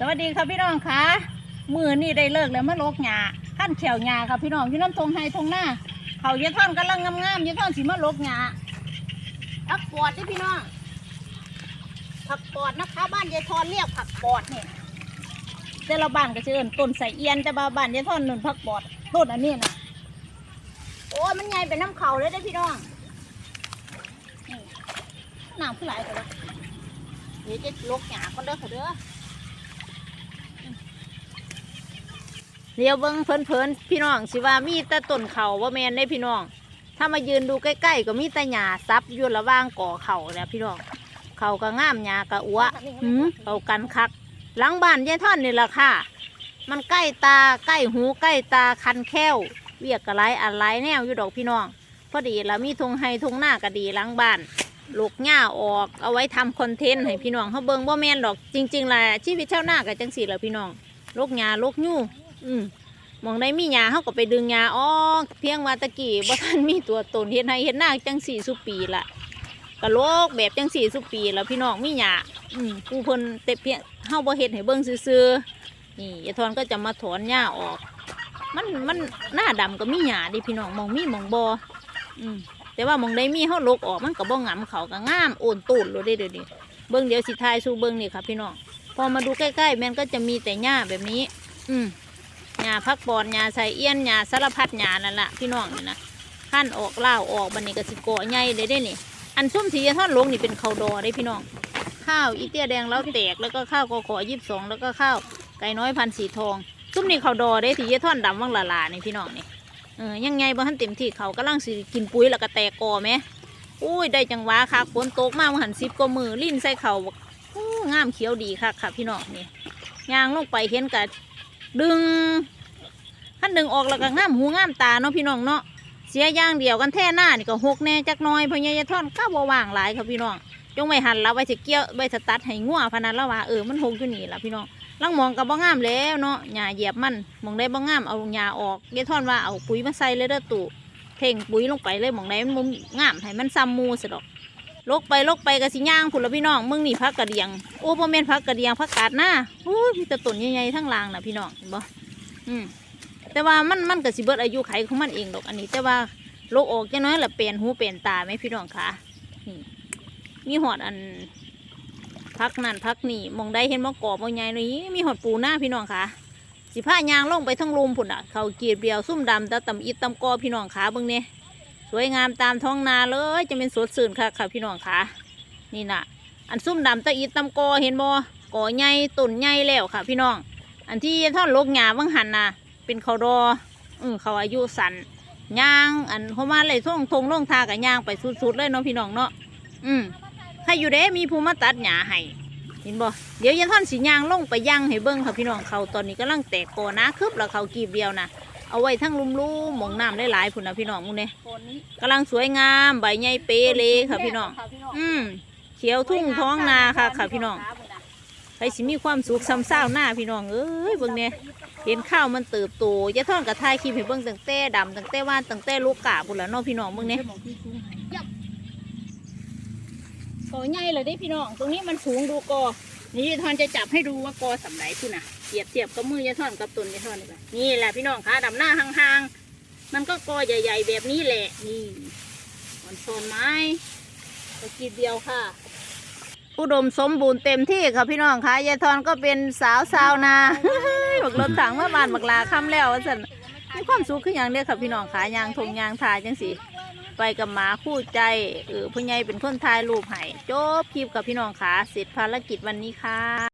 สวัสดีครับพี่น้องค่ะมือนี่ได้เลิกแล้วมาลกหญ้าขั้นเขียวหญ้าครับพี่น้องอยู่น้ำทงไฮทงหน้าเขาเยท่อนกำลังงามๆเยท่อนสีมาลกหญ้าผักปอดที่พี่น้องผักปอดนะคะ บ้านยายทอนเรียกผักปอดเนี่ยแต่ละบ้านก็จะเอิ้นต้นใส่เอียนแต่บาบ้านยายทอนนึ่นผักปอดต้นอันนี้นะโอ้ยมันใหญ่เป็นน้ำเขาเลยได้พี่น้องน้ำขึ้นไหลายกันวเดี๋ยวจะลกหญ้าคนเด้อค่ะเด้อ เดี๋ยวเบิ้งเพลินๆพี่น้องสิว่ามีแต่ต้นเขาว่าแมนได้พี่น้อง ถ้ามายืนดูใกล้ๆก็มีแต่หญ้าซับอยู่ระว่างก่อเขาแล้วพี่น้องเขาก็ง่ามหญ้าก็อัวหืมเขากันคัก หลังบ้านยายท่อนนี่แหละค่ะ มันใกล้ตาใกล้หูใกล้ตาคันแค้วเวียกกระไรอะไรแนวอยู่ดอกพี่น้อง พอดีละมีทงไฮทงหน้าก็ดีหลังบ้านลูกหญ้าออกเอาไว้ทำคอนเทนต์ให้พี่น้องเขาเบิ่งบ่แมนดอกจริงๆแหละชีวิตชาวนาก็จังสี่แหละพี่น้องลูกหญ้าลูกยู่ อืมมองได้มีหญ้าเขาก็ไปดึงหญ้าออกเพียงว่าตะกี้บ่ทันมีตัวตนเฮ็ดให้เฮ็ดหน้าจังสี่สุปีละกะโลกแบบจังสี่สุปีแล้วพี่น้องมีหญ้าอืมผู้เพิ่นเต็เพียงเฮาบ่เฮ็ดให้เบิ่งซื่อๆนี่ยายทอนก็จะมาถอนหญ้าออก มันมันหน้าดำก็มีหญ้าดิพี่น้องมองมีมองบ่อืมแต่ว่ามองได้มีเฮาลกออกมันก็บ่งํเขาก็งามโอนตูนโลดเด้เดี๋ยวนี้เบิ่งเดี๋ยวสิทายสู่เบิ่งนี่ค่ะพี่น้องพอมาดูใกล้ๆแม่นก็จะมีแต่หญ้าแบบนี้ อืม หญ้าพักบอนหญ้าใส่เอี้ยนหญ้าสารพัดหญ้านั่นแหละพี่น้องนี่นะขั้นออกเล่าออกบันนี้ก็สิเกาะใหญ่เลยได้นี่อันส้มสีท่อนลงนี่เป็นข้าวดอได้พี่น้อง ข้าวอีเตี้ยแดงแล้วแตกแล้วก็ข้าวกอขอยี่สิบสองแล้วก็ข้าวไก่น้อยพันสีทองซุ้มนี่ข้าวดอได้ที่ท่อนดำว่างละลานี่พี่น้องนี่เออยังไงบ่ทันเต็มที่เขากำลังสิกินปุ๋ยแล้วก็แตกกอไหมอุ้ยได้จังหวะคักฝนตกมากหันสิบก็มือลิ้นใส่เขาบอกอู้งามเขียวดีคักค่ะพี่น้องนี่ยางลงไปเห็นกั ดึงขั้นดึงออกแล้วก็ง่ามหูง่ามตาเนาะพี่น้องเนาะเสียย่างเดียวกันแท่หน้านี่ก็หกแน่จักน้อยพรายาท่อนก้าวว่างหลายครับพี่น้องจงไว้หันแล้วไว้จะเกี่ยวไว้จะตัดให้งัวพนันล้วว่าเออมันหกอยู่นี่ละพี่น้องลังมองกับบ่งามแล้วเนาะหญ้าเหยียบมันมองได้บ่งามเอาหญ้าออกยายท่อนว่าเอาปุ๋ยมาใส่เลยเด้อตู่เพ่งปุ๋ยลงไปเลยมองได้มันบ่งามให้มันซ้ำมูสะดอก ลกไปลกไปกับสิย่างผุนละพี่น้องมึงนี่พักกระเดียงโอ้บ่แม่นพักกระเดียงพักกาดหน้าโอ้ยมีแต่ต้นใหญ่ๆทั้งรางนะพี่น้องเห็นบ่อืมแต่ว่ามันมันก็สิเบิดอายุไขของมันเองดอกอันนี้ แต่ว่าโรคออกจะน้อยละเปลี่ยนหูเปลี่ยนตาไหมพี่น้องคะนี่มีหอดอันพักนั่นพักนี่มองได้เห็นมะกอบมองใหญ่เลยมีหอดปูหน้าพี่น้องคะสิผ้ายางลงไปทั้งลุมพุ่นอะเขาเกียดเบียวซุ่มดำตะตำอิดตำกอพี่น้องขาเบิ่งเนี่ย สวยงามตามท้องนาเลยจะเป็นสดสื่นค่ะค่ะพี่น้องคะนี่นะอันซุ่มดำตะอิดตำกอเห็นบ่กอใหญ่ต้นใหญ่แล้วค่ะ พี่น้อง อันที่ท่อนลกหญ้าบางหันน่ะเป็นเขาดอเออเขาอายุสันย่างอันเขามาเลยท่งทงล่องทากับย่างไปสุดๆเลยเนาะพี่น้องเนาะอืมใครอยู่เด้มีภูมาตัดหญ้าให้เห็นบ่เดี๋ยวยันท่อนสีย่างลงไปย่างให้เบิ้งค่ะพี่น้องเขาตอนนี้กำลังแตกกอนะคืบแล้วเขากีบเดียวนะ เอาไว้ทั้งลุ่มลุ่มหมองน้ำได้หลายๆพุ่นนะพี่น้องมึงเนี่ยกำลังสวยงามใบใหญ่เปเลค่ะพี่น้อง อืมเขียวทุ่งท้องนาค่ะค่ะพี่น้องใครสิมีความสุขซ้ำเศร้าหน้าพี่น้องเอ้ยเบิ่งเนี่ยเห็นข้าวมันเติบโตยะท่อนกับทายคลิปให้เบิ่งตั้งแต่ดำตั้งแต่ว่านตั้งแต่ลูกกาพุ่นละเน้องพี่น้องเบิ่งเนี่ยกอใหญ่เลยได้พี่น้อง ตรงนี้มันสูงดูกอ นี่ยายทอนจะจับให้ดูว่ากอสำไหนคุณน่ะ เทียบเทียบกับมือยายทอนกับต้นยายทอนนี่แหละนี่แหละพี่น้องคะดำหน้าห่างๆ มันก็กอใหญ่ ๆ แบบนี้แหละนี่อ่อนโซนไม้ตะกีบเดียวค่ะ อุดมสมบูรณ์เต็มที่ค่ะพี่น้องคะยายทอนก็เป็นสาวสาวนาบักรถถังเมื่อบานบักลาค่ำแล้วสันมีความสุขขึ้นอย่างเดียวค่ะพี่น้องขายางทงยางทายจังสิไปกับหมาคู่ใจเออผู้ใหญ่เป็นคนทายรูปให้จบคลิปกับพี่น้องขาเสร็จภารกิจวันนี้ค่ะ